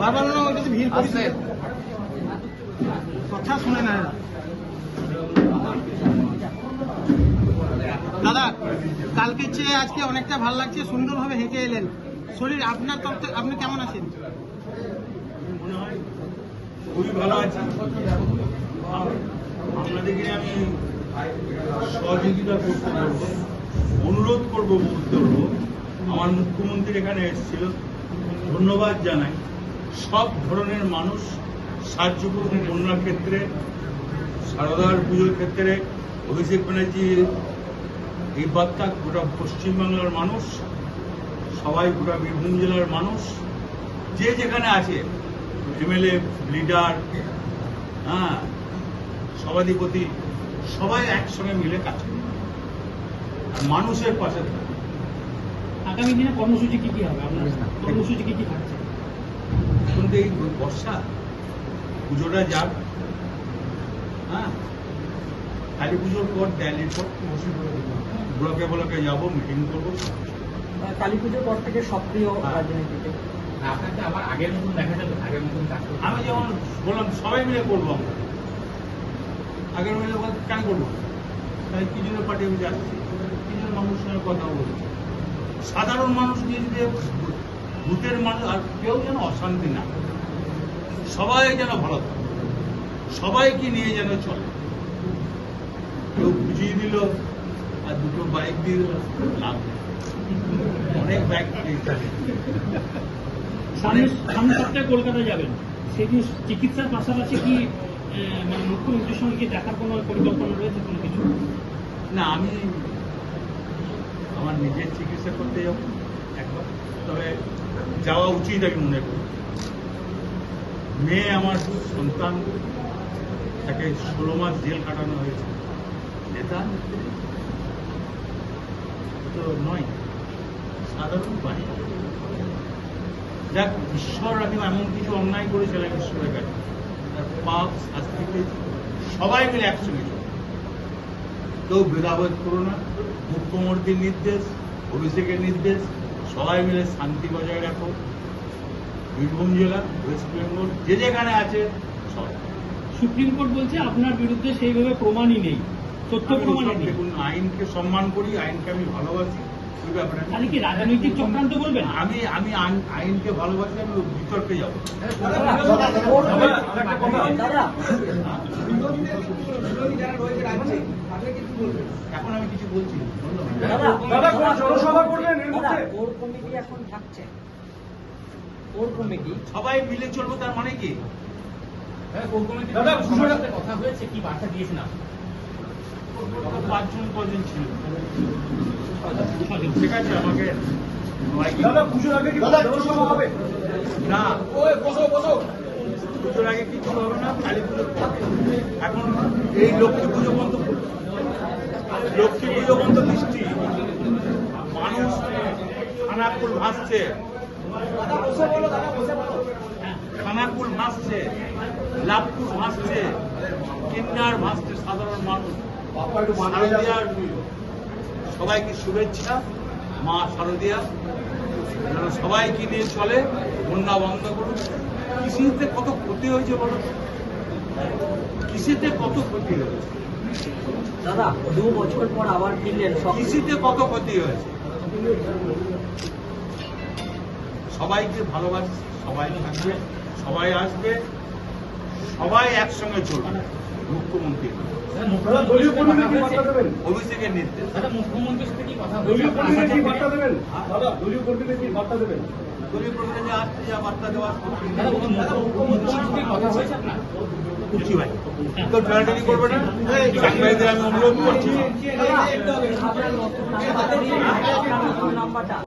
বারবার ওরা ওই কাছে ভিড় করছে। কথা শুনে না। দাদা কালকে চেয়ে আজকে অনেকটা ভালো লাগছে সুন্দরভাবে হেঁটে এলেন। শরীর আপনার তরফ আপনি কেমন আছেন? মনে হয় খুবই ভালো আছি। আপনাদেরকে আমি সহযোগিতা করতে পারব অনুরোধ করব বলতে আমার মুখ্যমন্ত্রী এখানে এসেছিল। ধন্যবাদ জানাই। সব ধরনের মানুষ সাহায্য করবে বন্যার ক্ষেত্রে, সারদার পুজোর ক্ষেত্রে, অভিষেক ব্যানার্জি এই বার্তা গোটা পশ্চিমবাংলার মানুষ, সবাই গোটা বীরভূম জেলার মানুষ, যে যেখানে আছে, এমএলএ, লিডার হ্যাঁ সভাধিপতি, সবাই একসঙ্গে মিলে কাজ করে। মানুষের পাশে। আগামী দিনে কর্মসূচি কি কি হবে? আপনার কর্মসূচি কি কি থাকছে? এখন তো এই বর্ষা? পুজোটা যাক। হ্যাঁ? কালী পুজোর পর ড্যালির পর ব্লকে ব্লকে যাব মিটিং করব কালী পুজোর পর থেকে সক্রিয় হ্যাঁ। রাজনীতিতে। আপনাকে আবার আগের মতন দেখা যাবে আগের মতন কাজ আমি যেমন বললাম সবাই মিলে করব আমরা। আগের মিলে কেন করব? তাই কি জন্য পার্টি আমি যাচ্ছি। কি জন্য মানুষের সঙ্গে কথা বলছি সাধারণ মানুষ নিয়ে যে ভূতের মানুষ আর কেউ যেন অশান্তি না সবাই যেন ভালো থাকে। সবাইকে নিয়ে যেন চলে। কেউ বুঝিয়ে দিল আর দুটো বাইক দিয়ে দিল লাভ অনেক বাইক সামনে সামনে সপ্তাহে কলকাতা যাবেন। সেদিন চিকিৎসার পাশাপাশি কি মানে মুখ্যমন্ত্রীর সঙ্গে কি দেখার কোনো পরিকল্পনা রয়েছে কোনো কিছু? না আমি আমার নিজের চিকিৎসা করতে যাব একবার। তবে যাওয়া উচিত আমি মনে করি মেয়ে আমার সন্তান, তাকে ষোলো মাস জেল কাটানো হয়েছে। নেতা? তো নয়, সাধারণ পানি যাক, ঈশ্বর আমি এমন কিছু অন্যায় করেছিলাম ঈশ্বরের কাছে। পাপ, শাস্তি পেয়েছি। সবাই মিলে একসঙ্গে কেউ ভেদাভেদ করো না। মুখ্যমন্ত্রীর নির্দেশ, অভিষেকের নির্দেশ সবাই মিলে শান্তি বজায় রাখো। বীরভূম জেলা ওয়েস্ট বেঙ্গল যে যেখানে আছে সব। সুপ্রিম কোর্ট বলছে আপনার বিরুদ্ধে সেইভাবে প্রমাণই নেই তথ্য প্রমাণ নেই। দেখুন আইনকে সম্মান করি আইনকে আমি ভালোবাসি। ওই ব্যাপারে? তাহলে কি রাজনৈতিক চক্রান্ত করবেন? আমি আমি আইনকে ভালোবাসি আমি বিতর্কে যাব। এখন আমি কিছু বলছি না। দাদা দাদা কোর কমিটি এখন থাকছে। Core committee? সবাই মিলে চলবো তার মানে কি? কথা হয়েছে কি বার্তা দিয়েছেন আপনি? পাঁচজন কজন ছিল। ঠিক আছে আমাকে সবাইকে- না। পুজোর আগে কিছু হবে না? কালী পুজোর এখন এই লক্ষ্মী পুজো বন্ধ লক্ষ্মী পুজো বন্ধ বৃষ্টি মানুষ খানাকুল ভাসছে। খানাকুল ভাসছে লাভপুর ভাসছে কিন্নার ভাসছে সাধারণ মানুষ। সবাইকে শুভেচ্ছা মা শারদিয়া। যেন সবাইকে নিয়ে চলে বন্যা বন্ধ করুন। কৃষিতে কত ক্ষতি হয়েছে বলো? কৃষিতে কত ক্ষতি হয়েছে? দাদা দু বছর পর আবার ফিরলেন কৃষিতে কত ক্ষতি হয়েছে? সবাইকে ভালোবাসি সবাই থাকবে সবাই আসবে। সবাই একসঙ্গে চলবে মুখ্যমন্ত্রী অভিষেকের নির্দেশ দলীয় আসছে যা বার্তা দেওয়া ভাই তো করবে না সাংবাদিকদের আমি অনুরোধ করছি